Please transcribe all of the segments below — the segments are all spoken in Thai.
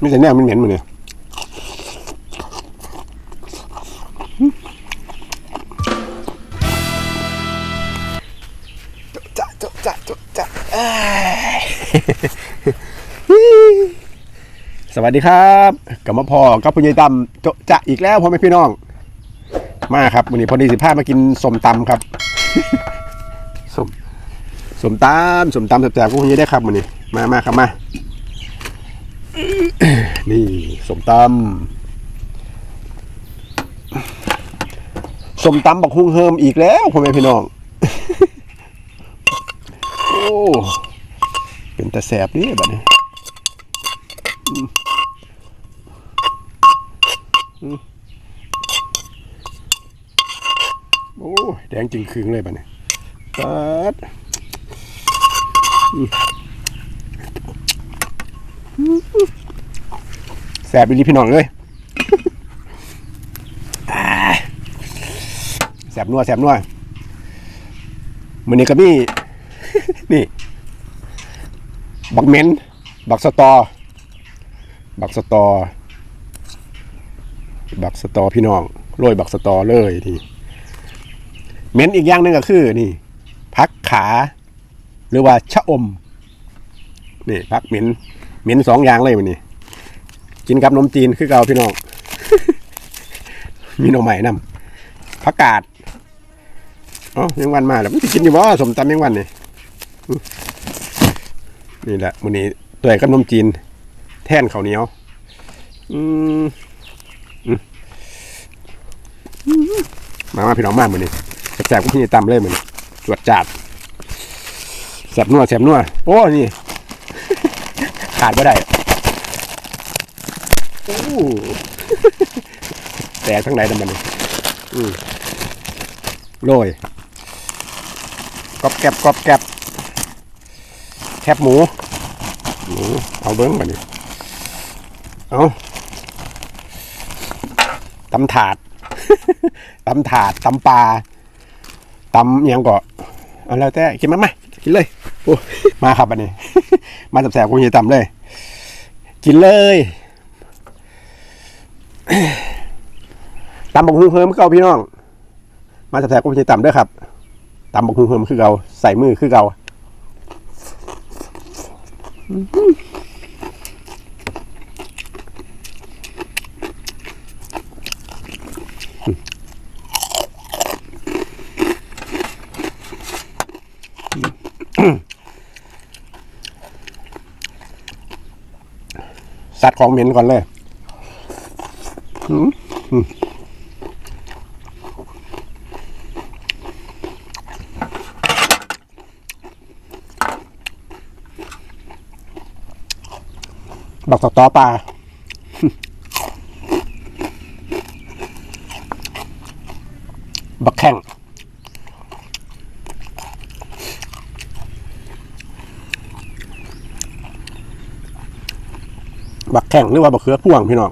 ไม่ใช่แนวมันเหม็นมันเนี่ยจะจะจะจะจะเอ้ยสวัสดีครับกลับมาพอกับปุญญตำจะจะอีกแล้วพ่อแม่พี่น้อง มาครับวันนี้พอดีสิพามากินสมตำครับสมสมตำสมตำแซ่บๆก็คงจะได้ครับวันนี้ มามาครับมา นี่สมตำสมตำบักฮุงเฮิมอีกแล้วพ่อแม่พี่น้อง โอ้ เป็นแตะแสบนี่บัดนี้โอ้แดงจริงคืงเลยแบัดนี้ปัด แสบอีหลีพี่น้องเลยแสบนัวแสบนัวมือนี้ก็มีนี่ บักเม็นบักสตอ บักสตอ บักสตอพี่น้องโรยบักสตอเลยนี่เม็นอีกอย่างหนึงก็คือนี่พักขา หรือว่าชะอมนี่พักเม็น เหม็นสองอย่างเลยวันนี้กินกับนมจีนคือเก่าพี่น้อง มีหน่อใหม่นำผักกาดอ๋อยังวันมาแล้วมันจะกินอยู่บ่สมตำยังวันนี่นี่แหละมื้อนี้ตัวกับนมจีน แท่นข้าวเหนียว อืมอืมมามาพี่น้องมามื้อนี้แซ่บๆก็พี่ตำเลยมื้อนี้จวดจาดแซ่บนัวแซ่บนัวโอ้นี่ ขาดไม่ได้โอ้แต่ทั้งไหนดัมันนี่อืมโรยกรอบแกบกรอบแกบแคบหมูหมูเอาเบิ้งมานี่เอาตำถาดตำถาดตำปลาตำยังก็เอาแล้วแต่กินมาไหมกินเลยโอ้มาครับอันนี้ มาแสบๆคงจะต่ำเลย กินเลยตำบักฮุงเฮิมเก่าพี่น้อง มาแสบๆคงจะต่ำด้วยครับตำบักฮุงเฮิมคือเก่าใส่มือคือเก่า สัตว์ของเหม็นก่อนเลยบักสตอปลาบักแข้ง บักแข้งหรือว่าบักเขือพ่วงพี่น้อง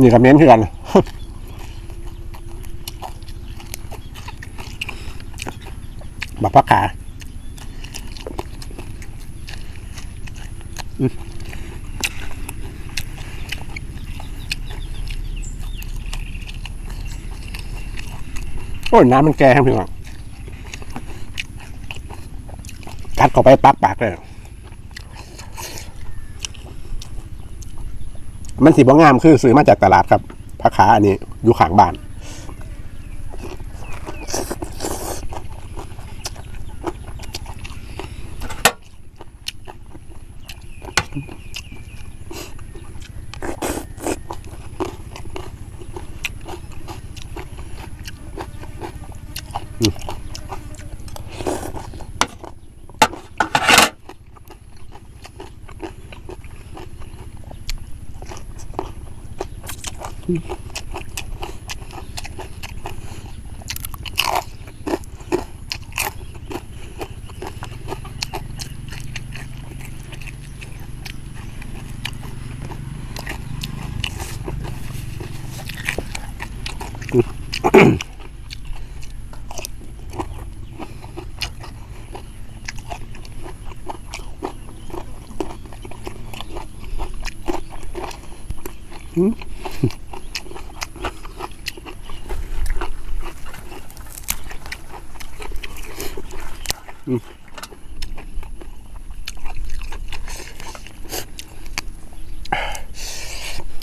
นี่กับเน้นคือกันบักพักขาอื อ้ยน้ำมันแก่ครับพี่น้องกัดเข้าไปปักปากเลย มันสีบ่งามคือซื้อมาจากตลาดครับผักขาอันนี้อยู่ข้างบ้าน mm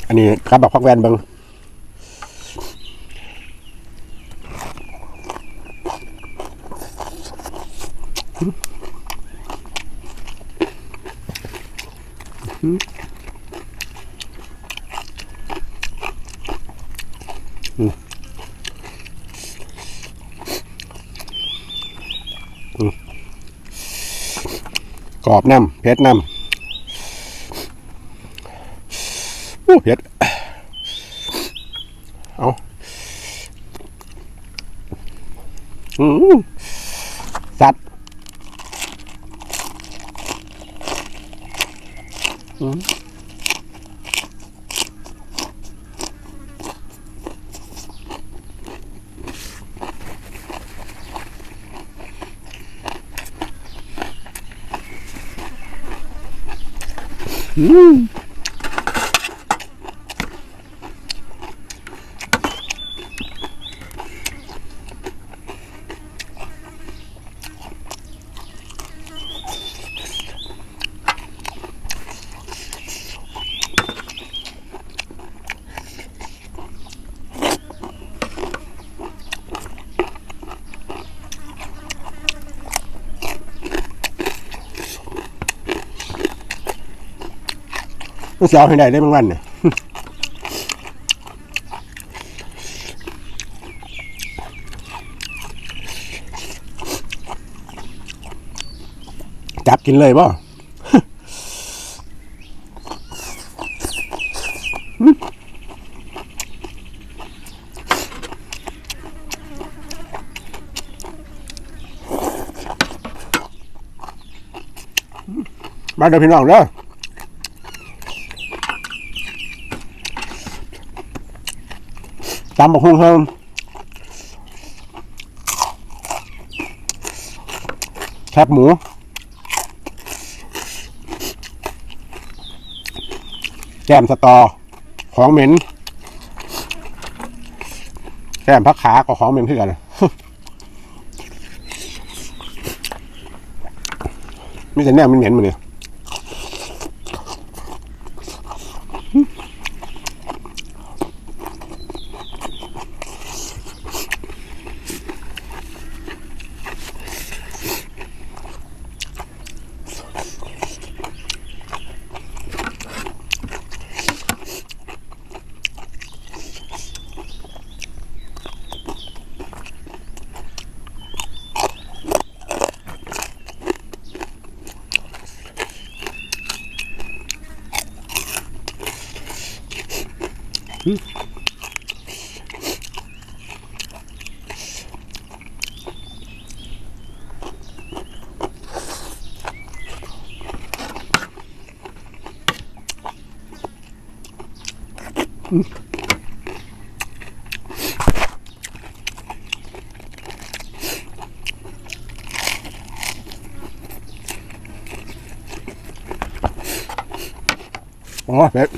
อันนี้ครับบักพักแวนเบิงอืม กรอบน้ำเพชรน้ำโอ้เพชรเอาอืมสัตว์อืม อื มมันจะเอาให้ได้ได้บางวันเนี่ยจับกินเลยป่มาเดี๋ยวพี่น้องเด้อ ตำบักหุ่งเฮิมแคบหมูแก้มสตอ ของเหม็น แก้มพักขาก็ของเหม็นขึ้นกันมีแต่แนวมันเหม็นมาเนี่ย อ๋อเผ็ด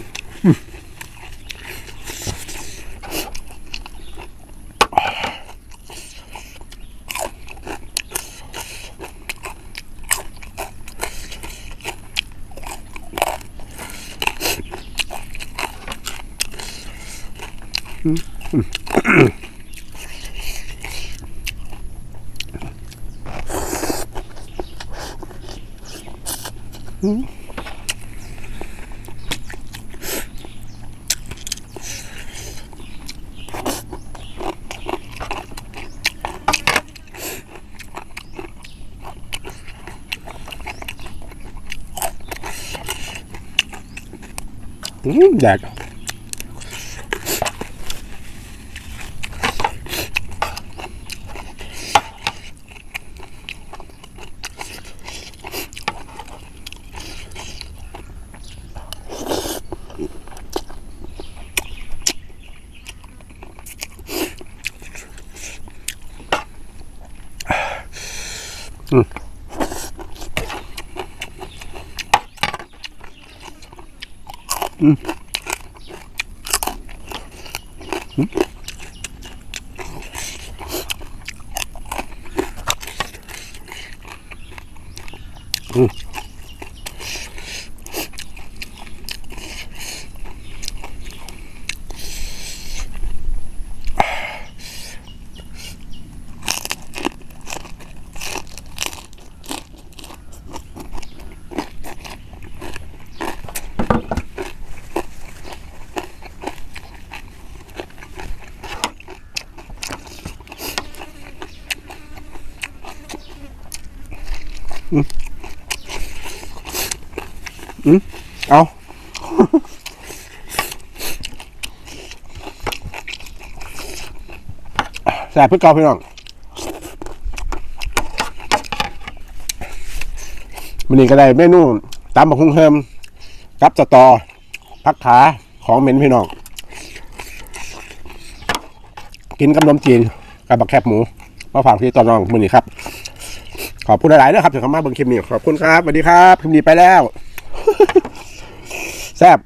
อืม อืมอืม อืมเอาแสบเพื่อเกาพี่น้องมันนี่ก็ได้เมนูตำบักหุ่งเฮิมกับสตอพักขาของเหม็นพี่น้อง กินกับนมจีนกับบักแคบหมูมาฝากพี่ตอนน้องมือนี้ครับ ขอบคุณหลายๆนะครับที่เข้ามาเบิ่งคลิปนี้ขอบคุณครับสวัสดีครับคลิปนี้ไปแล้ว แซ่บ